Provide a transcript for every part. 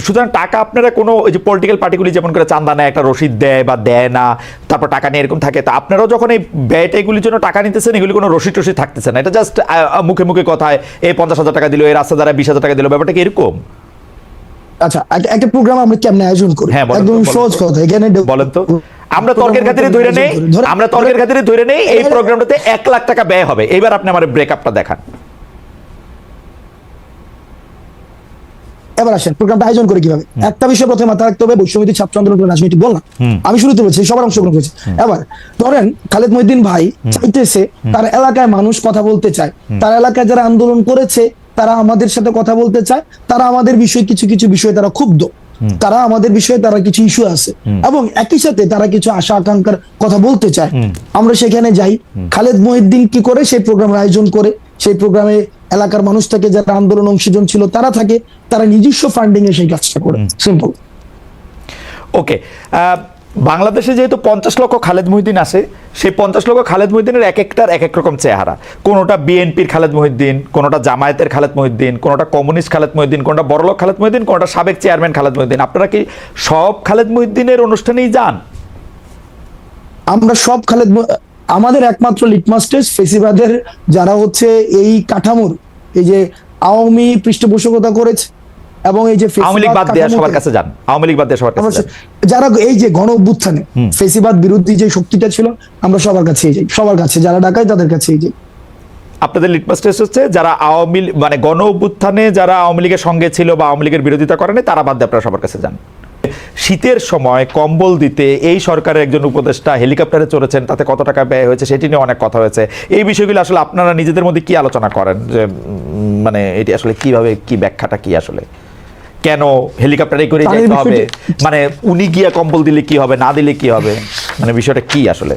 সুতরাং টাকা আপনারা কোনো ওই যে পলিটিক্যাল পার্টিগুলি যেমন করে চান্দা নেয় একটা রসিদ দেয় বা দেয় না তারপর টাকা নিয়ে এরকম থাকে তা আপনারাও যখন এই ব্যয়টা এগুলির জন্য টাকা নিতেছেন এগুলি কোনো রসিদ টসিদ থাকতেছে না। এটা জাস্ট মুখে মুখে কথায় এই পঞ্চাশ হাজার টাকা দিল এই রাস্তা দ্বারা বিশ হাজার টাকা দিল ব্যাপারটা কি এরকম? আচ্ছা একটা- প্রোগ্রাম আমরা কেমনে আয়োজন করি? হ্যাঁ, একদম সহজ কথা এখানে বলেন তো। আমরা তর্কের খাতিরে ধরে নেই আমরা তর্কের খাতিরে ধরে নেই এই প্রোগ্রামটাতে এক লাখ টাকা ব্যয় হবে। এবার আপনি আমার ব্রেকআপটা দেখান। এবার আসেন প্রোগ্রামটা আয়োজন করে কীভাবে? একটা বিষয় প্রথমে মাথায় রাখতে হবে বৈষম্যবিধি ছাত্র আন্দোলন রাজনীতি বললাম। আমি শুরুতে বলছি সবার অংশগ্রহণ করেছে। এবার ধরেন খালেদ মহিদ্দিন ভাই চাইতেছে তার এলাকায় মানুষ কথা বলতে চায়। তার এলাকায় যারা আন্দোলন করেছে তারা আমাদের সাথে কথা বলতে চায়। তারা আমাদের বিষয়ে কিছু কিছু বিষয়ে তারা ক্ষুব্ধ। তারা আমাদের বিষয়ে তারা কিছু ইস্যু আছে। এবং একই সাথে তারা কিছু আশা আকাঙ্ক্ষার কথা বলতে চায়। আমরা সেখানে যাই। খালেদ মহিদ্দিন কি করে সেই প্রোগ্রামের আয়োজন করে সেই প্রোগ্রামে এলাকার মানুষ থেকে যারা আন্দোলন অংশীজন ছিল তারা থাকে তারা নিজস্ব ফান্ডিং এ সেই কাজটা করে। সিম্পল ওকে বাংলাদেশে যেহেতু পঞ্চাশ লক্ষ খালেদ মহিদ্দিন আছে সেই পঞ্চাশ লক্ষ খালেদ মহিদ্দিনের এক একটার এক এক রকম চেহারা। কোনোটা বিএনপির খালেদ মহিদ্দিন কোনোটা জামায়াতের খালেদ মহিদ্দিন কোনোটা কমিউনিস্ট খালেদ মহিদ্দিন কোনোটা বড়লোক খালেদ মহিদ্দিন কোনোটা সাবেক চেয়ারম্যান খালেদ মহিদ্দিন আপনারা কি সব খালেদ মহিদ্দিনের অনুষ্ঠানেই যান? আমরা সব খালেদ আমাদের একমাত্র লিটমাস টেস্ট ফেসিবাদের যারা হচ্ছে এই কাঠামোর এই যে আওয়ামী পৃষ্ঠপোষকতা করেছে এবং এই যে আওয়ামী লীগ ফেসিবাদ বাদ দিয়ে সবার কাছে যান। আওয়ামী লীগ বাদ দিয়ে সবার কাছে যারা এই যে গণ অভ্যুত্থানে ফেসিবাদ বিরোধী যে শক্তিটা ছিল আমরা সবার কাছে যাই। সবার কাছে যারা ডাকায় তাদের কাছেই যাই। আপনাদের লিটমাস টেস্ট হচ্ছে যারা আওয়ামী মানে গণ অভ্যুত্থানে যারা আওয়ামী লীগের সঙ্গে ছিল বা আওয়ামী লীগের বিরোধিতা করেনি তারা বাদ দিয়ে আপনারা সবার কাছে যান। শীতের সময় কম্বল দিতে এই সরকারের একজন উপদেষ্টা হেলিকপ্টারে চড়েছেন তাতে কত টাকা ব্যয় হয়েছে সেটি নিয়ে অনেক কথা হয়েছে। এই বিষয়গুলো আসলে আপনারা নিজেদের মধ্যে কি আলোচনা করেন? যে মানে এটি আসলে কীভাবে কি ব্যাখ্যাটা কি আসলে? কেন হেলিকপ্টারে করে যেতে হবে? মানে উনি গিয়া কম্বল দিলে কি হবে না দিলে কি হবে? মানে বিষয়টা কি আসলে?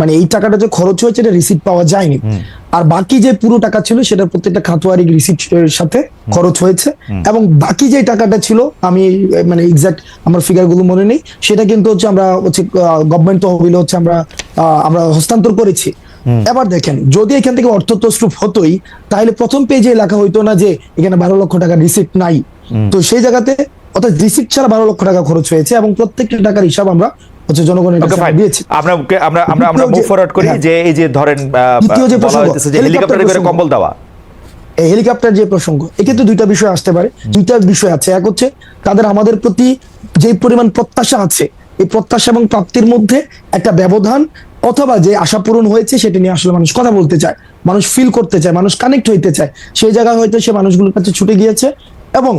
মানে এই টাকাটা যে খরচ হয়েছে এটা রিসিপ্ট পাওয়া যায়নি। আর বাকি যে পুরো টাকা ছিল সেটা প্রত্যেকটা খাতোয়ারি রিসিপ্টের সাথে খরচ হয়েছে। এবং বাকি যে টাকাটা ছিল আমি মানে এক্সাক্ট আমার ফিগারগুলো মনে নেই সেটা কিন্তু হচ্ছে আমরা হচ্ছে গভর্নমেন্ট তহবিলে হচ্ছে আমরা আমরা হস্তান্তর করেছি। এবার দেখেন যদি এখান থেকে অর্থ তসরুপ হতোই তাহলে প্রথম পেজে লেখা হইতো না যে এখানে বারো লক্ষ টাকা রিসিপ্ট নাই। তো সেই জায়গাতে অর্থাৎ রিসিপ্ট ছাড়া বারো লক্ষ টাকা খরচ হয়েছে এবং প্রত্যেকটা টাকার হিসাব আমরা হচ্ছে জনগণের ওকে কাছে দিয়েছি। আমরা আমরা আমরা আমরা মুভ ফরওয়ার্ড করি হ্যাঁ। যে এই যে ধরেন যে প্রসঙ্গ, যে হেলিকপ্টারে করে কম্বল দেওয়া। এই হেলিকপ্টার যে প্রসঙ্গ এক্ষেত্রে দুইটা বিষয় আসতে পারে। দুইটা বিষয় আছে। এক হচ্ছে তাদের আমাদের প্রতি যে পরিমাণ প্রত্যাশা আছে এই প্রত্যাশা এবং প্রাপ্তির মধ্যে একটা ব্যবধান অথবা যে আশা পূরণ হয়েছে সেটা নিয়ে আসলে মানুষ কথা বলতে চায় মানুষ ফিল করতে চায় মানুষ কানেক্ট হইতে চায়। সেই জায়গায় হয়তো সে মানুষগুলোর কাছে ছুটে গিয়েছে এবং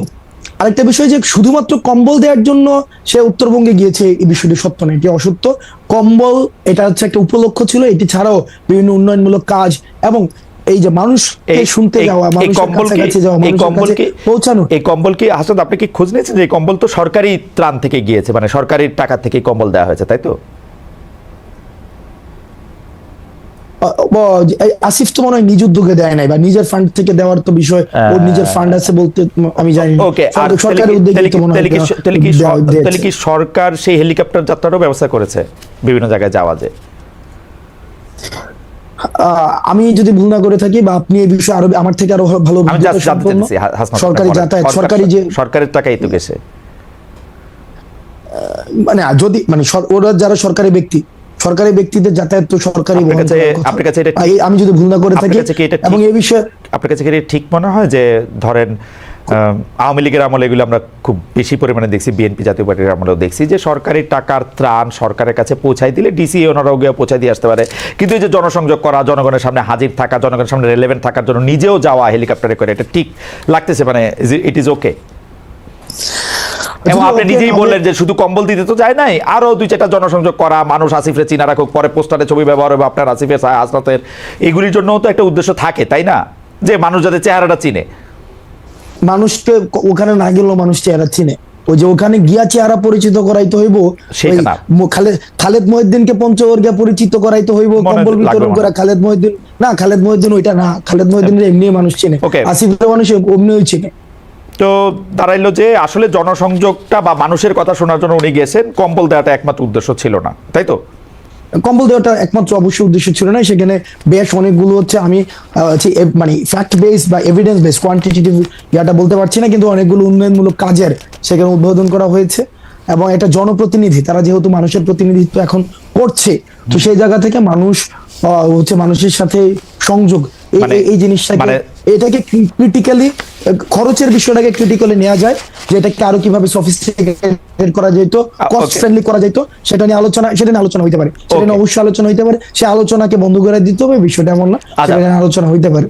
আরেকটা বিষয় যে শুধুমাত্র কম্বল দেওয়ার জন্য সে উত্তরবঙ্গে গিয়েছে এই বিষয়টি সত্য নয় এটি অসত্য। কম্বল এটা হচ্ছে একটা উপলক্ষ ছিল এটি ছাড়াও বিভিন্ন উন্নয়নমূলক কাজ এবং এই যে মানুষ শুনতে যাওয়া এই মানুষের কম্বল কি- কাছাকাছি যাওয়া এই কম্বল কি পৌঁছানো। এই কম্বল কি হাসান আপনি কি খোঁজ নিয়েছেন যে কম্বল তো সরকারি ত্রাণ থেকে গিয়েছে মানে সরকারি টাকা থেকে কম্বল দেওয়া হয়েছে তাই তো আ- ব- এই আসিফ তো মনে হয় নিজ উদ্যোগে দেয় নাই বা নিজের ফান্ড থেকে দেওয়ার তো বিষয় ওর নিজের ফান্ড আছে বলতে আমি জানি না। ওকে আর সরকার- তাহলে কি- উদ্যোগে তো মনে হয় তাহলে সরকার সেই হেলিকপ্টার যাত্রারও ব্যবস্থা করেছে বিভিন্ন জায়গায় যাওয়া যে? আমি যদি ভুল না করে থাকি বা আপনি এই বিষয়ে আরও আমার থেকে আরও ভালো সরকারি যাতায়াত সরকারি যে সরকারের টাকাই তো গেছে। মানে যদি মানে ওরা যারা সরকারি ব্যক্তি সরকারি ব্যক্তিদের যাতায়াত তো সরকারি আপনার কাছে- এটা আমি যদি ভুল না করে থাকি? এবং এই বিষয়ে আপনার কাছে ঠিক মনে হয় যে ধরেন আওয়ামী লীগের আমলে এগুলো আমরা খুব বেশি পরিমাণে দেখছি বিএনপি জাতীয় পার্টির আমলেও দেখছি যে সরকারি টাকার ত্রাণ সরকারের কাছে পৌঁছাই দিলে ডিসি ওনারাও গিয়ে পৌঁছাই দিয়ে আসতে পারে কিন্তু এই যে জনসংযোগ করা জনগণের সামনে হাজির থাকা জনগণের সামনে রেলেভেন্ট থাকার জন্য নিজেও যাওয়া হেলিকপ্টারে করে এটা ঠিক লাগতেছে মানে ইট ইজ ওকে এবং আপনি নিজেই বললেন যে শুধু কম্বল দিতে তো যায় নাই আরও দুই চারটা জনসংযোগ করা মানুষ আসিফের চিনা রাখুক পরে পোস্টারে ছবি ব্যবহার হবে আপনার আসিফের আসনাতের এগুলির জন্য তো একটা উদ্দেশ্য থাকে তাই না? যে মানুষ যাতে চেহারাটা চিনে। মানুষকে ওখানে না গেলেও মানুষ চেহারা চিনে। ওই যে ওখানে গিয়া চেহারা পরিচিত করাইতে হইব খালেদ মহিউদ্দিনকে পঞ্চবর্গে পরিচিত করাইতে হইব কম্বল বিতরণ করে হয়। খালেদ মহিউদ্দিন না খালেদ মহিউদ্দিন ওইটা না খালেদ মহিউদ্দিন এমনি মানুষ চেনে. আসিফের মানুষ অমনিও চেনে। তো দাঁড়াইলো যে আসলে জনসংযোগটা বা মানুষের কথা শোনার জন্য উনি গেছেন। কম্বল দেওয়াটা একমাত্র উদ্দেশ্য ছিল না তাই তো? কম্বল দেওয়াটা একমাত্র অবশ্য উদ্দেশ্য ছিল না। সেখানে বেশ অনেকগুলো হচ্ছে আমি মানে ফ্যাক্ট বেস বা এভিডেন্স বেস কোয়ান্টিটেটিভ ইয়াটা বলতে পারছি না কিন্তু অনেকগুলো উন্নয়নমূলক কাজের সেখানে উদ্বোধন করা হয়েছে। এবং এটা জনপ্রতিনিধি তারা যেহেতু মানুষের প্রতিনিধিত্ব এখন করছে তো সেই জায়গা থেকে মানুষ আহ, হচ্ছে মানুষের সাথে সংযোগ এই মানে- জিনিসটাকে মানে- এটাকে ক্রিটিক্যালি খরচের বিষয়টাকে ক্রিটিক্যালি নেওয়া যায় যে এটাকে আরও কীভাবে সফিস্টিকেটেড করা যেত কস্ট ফ্রেন্ডলি করা যেত সেটা নিয়ে আলোচনা সেটা নিয়ে আলোচনা হইতে পারে। সেটা নিয়ে অবশ্যই আলোচনা হইতে পারে। সে আলোচনাকে বন্ধ করে দিতে হবে বিষয়টা এমন না। আচ্ছা। সেটা নিয়ে আলোচনা হইতে পারে।